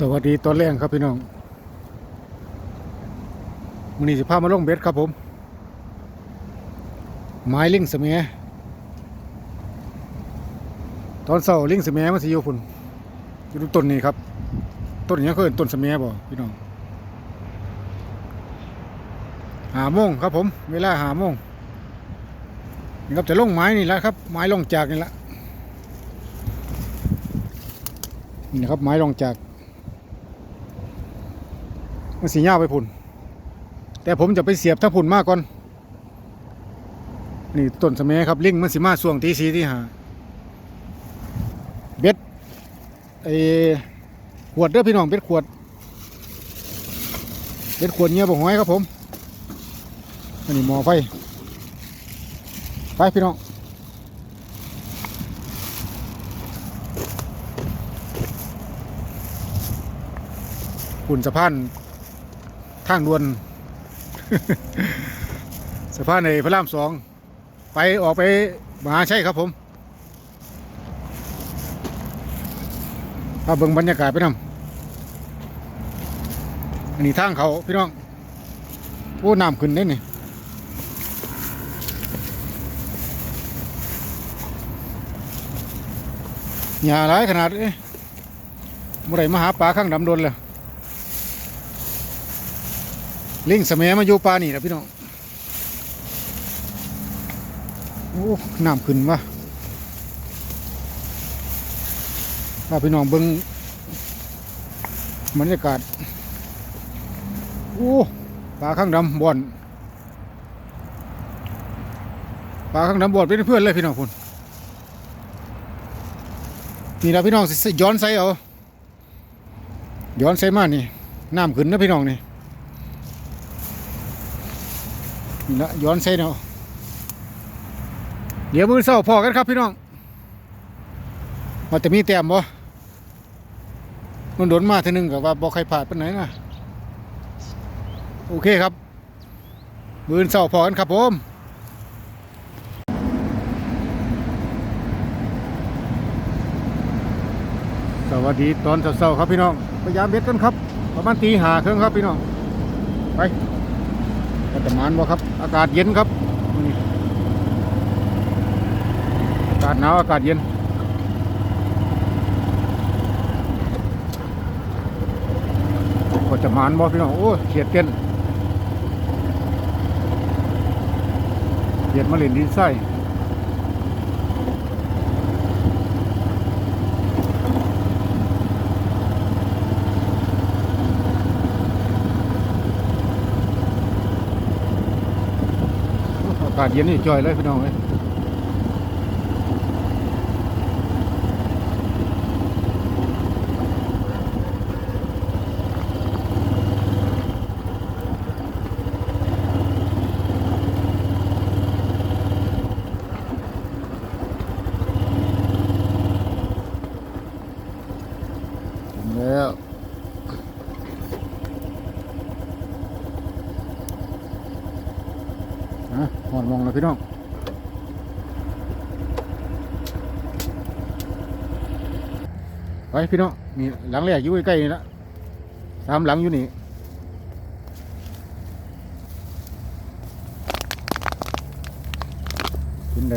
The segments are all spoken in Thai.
สวัสดีตอนแรกครับพี่น้องมือนี้สิพามาลงเบ็ดครับผม ไม้ลิงเสมียตอนเสาลิงเสมียมันสิอยู่พุ่นอยู่ต้นนี้ครับ ต้นนี้เคือต้นเสมียบ่พี่น้องหาโมงครับผม เวลาหาโมงนี่ครับจะลงไม้นี่แหละครับ ไม้ลงจากนี่และนี่นะครับไม้ลงจาก มันสีหญ้าไปพุ่น แต่ผมจะไปเสียบทั้งพุ่นมากก่อน นี่ต้นสเมัยครับลิงมันสิมาช่วงตีสีที่หาเบ็ดไอขวดเด้อพี่น้องเบ็ดขวดเบ็ดขวดเงี้ยบ่หอยครับผมอันนี้หมอไฟไปพี่น้องหุ่นสะพาน ทางด่วน สะพานในพระรามสอง ไปออกไปมหาชัยครับผมพาเบิ่งบรรยากาศไปนำอันนี้ทางเขาพี่น้องโอ้น้ำขึ้นได้นี่หญ้าหลายขนาดเอ้เมื่อไรมาหาปลาข้างดำโดนเลย ลิงสมัยมาอยู่ป่านี่นะพี่น้องโอ้น้ำขึ้นวะพาพี่น้องเบิ้งบรรยากาศโอ้ปลาข้างดำบ่อนปลาข้างดำบ่อนเป็นเพื่อนเลยพี่น้องคุณนี่นะพี่น้องย้อนใส่เอาย้อนใส่มานี่น้ำขึ้นนะพี่น้องนี่ นี่ละย้อนเส้นเอาเดี๋ยวมือเศร้าพอกันครับพี่น้องมันจะมีแต้มบ่มันโดนมาทีนึงกับว่าบ่ใครผ่านปานไหนนะโอเคครับ มือเศร้าพอกันครับผมสวัสดีตอนเศร้าๆครับพี่น้องพยายามเบ็ดกันครับ ประมาณตีหาเครื่องครับพี่น้องไป จะมานบ่ครับ อากาศเย็นครับอากาศหนาวอากาศเย็นก็จะมานบ่พี่น้องโอ้เขียดเต้นเขียดมะเร็งดินไส้ อากาศเย็นนี่จอยเลยพี่น้องเอ้ยถึงแล้วอะหอนมองเลย พี่น้องไปพี่น้องนี่หลังแรกอยู่ใกล้ๆนี่ละสามหลังอยู่นี่เป็นได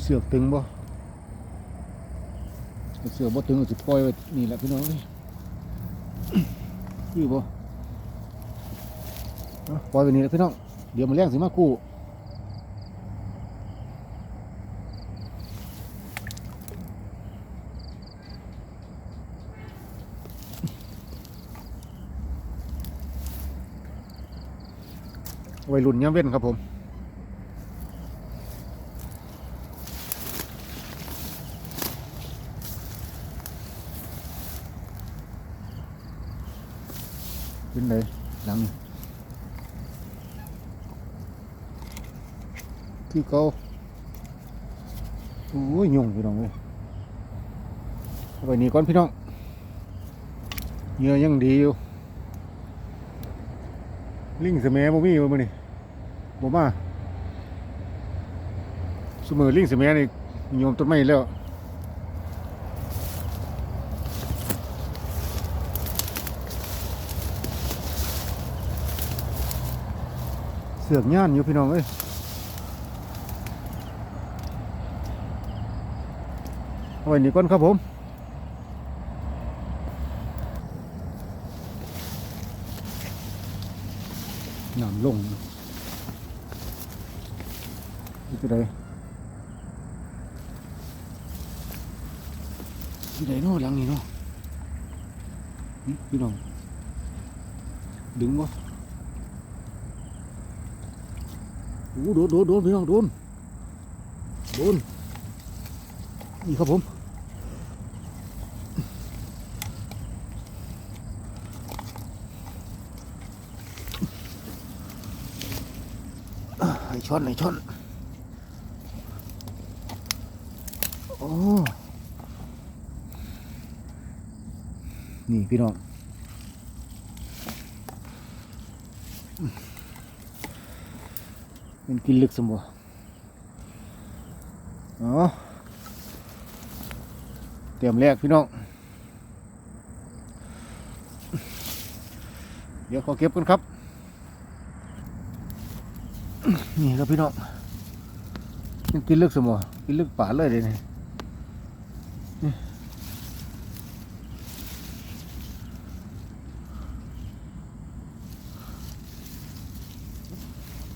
เสือกตึงบ่เสือกบ่ตึงก็สิปล่อยไว้นี่แหละพี่น้องเอ้ยคือบ่ปล่อยไว้นี่แหละพี่น้อง เดี๋ยวมันแรงสิมากู้วัยรุ่นย่ำเว้นครับผม คือเขาโอ้ยยุ่งพี่น้องเลยไปนี่ก่อนพี่น้องเยื่อยังดีอยู่ ลิงสมัยบ่มีบ่มื้อนี่บ่มาสมือลิงสมัยนี่โยมต้นไม้แล้วเสือกย่านอยู่พี่น้องเอ้ เอาไว้นี่ก่อนครับผมน้ำลงนี่จะได้ที่ไหนเนาะหลังนี้เนาะพี่น้องดึงวะโอ้โดนโดนโดนพี่น้องโดนโดนนี่ครับผม อะให้ช้อนให้ช้อน โอ้ นี่พี่น้องมันกินลึกสมบ่อ๋อเตรียมแรกพี่น้อง เดี๋ยวขอเก็บกันครับ นี่ครับพี่น้องมันกินลึกสมบ่กินลึกป่าเลยเดี๋ยวนี้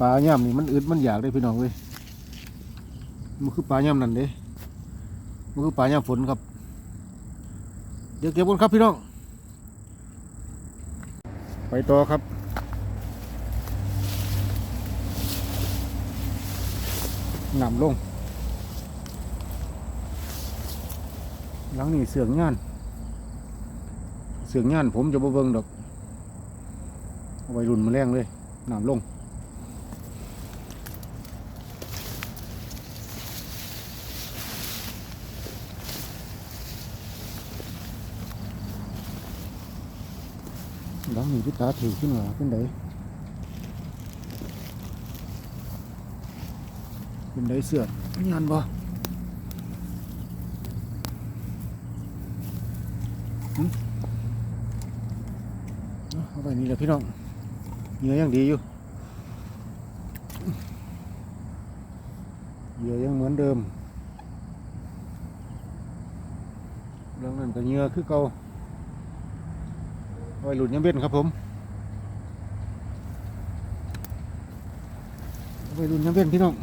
ปลาย่ำนี่มันอึดมันอยากได้พี่น้องเว้ยมันคือปลาย่ำนั่นเด้มันคือปลาย่ำฝนครับ เดี๋ยวเก็บกันครับพี่น้อง ไปต่อครับ นำลง หลังนี่เสืองงาน เสืองงานผมจะบ่เบิ่งดอกเอาไว้รุ่นมาแรงเลยนำลงหลังนี่พิตาถือขึ้นมาเป็นได เป็นได้เสือกงานบ่หึเอาเอาไปนี่แหละพี่น้องเหยื่อยังดีอยู่เหยื่อยังเหมือนเดิมเรื่องนั้นก็เหยื่อคือเก่าไว้หลุดยังเบ็นครับผมไว้หลุดยังเบ็นพี่น้อง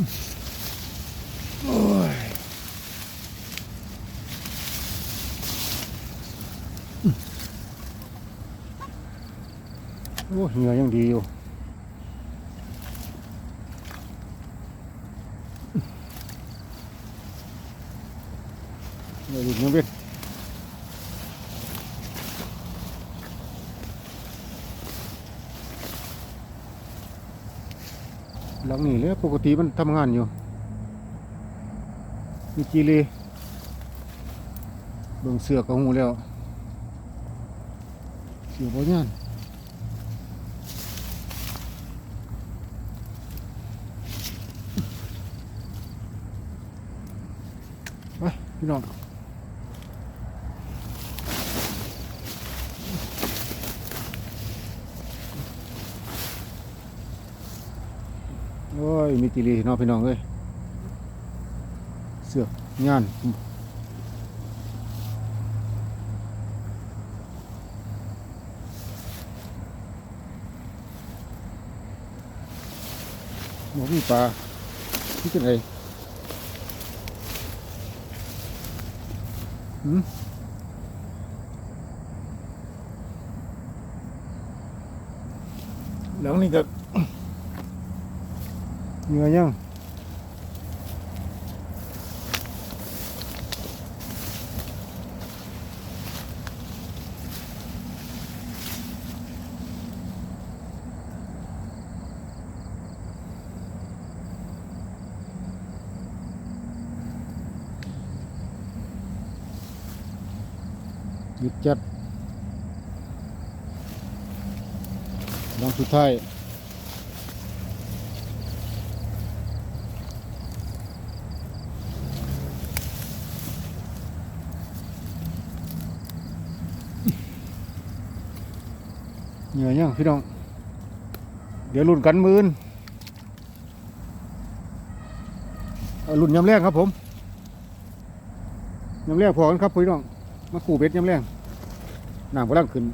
โอ้ยโอ้เหงื่อยังดีอยู่เหงื่อหลุดยังเบ็ด หลังนี้เลยปกติมันทำงานอยู่ มีจีรีเบิ่งเสือกกับหูแล้วเสือบ่ยานไปพี่น้อง อ้ย มีติลีน้องพี่น้องเอ้ยเสือกงานหมอมีปลาที่เป็นไงหืมแล้วนี่ก็ เหงื่อยังหยุดจัดลองสุดท้าย เหนื่อยยังพี่น้อง เดี๋ยวรุ่นกันมือนรุ่นยำแรกครับผมยำแรกพอกันครับพี่น้อง มาขู่เบ็ดยำแรกน้ำกำลังขึ้น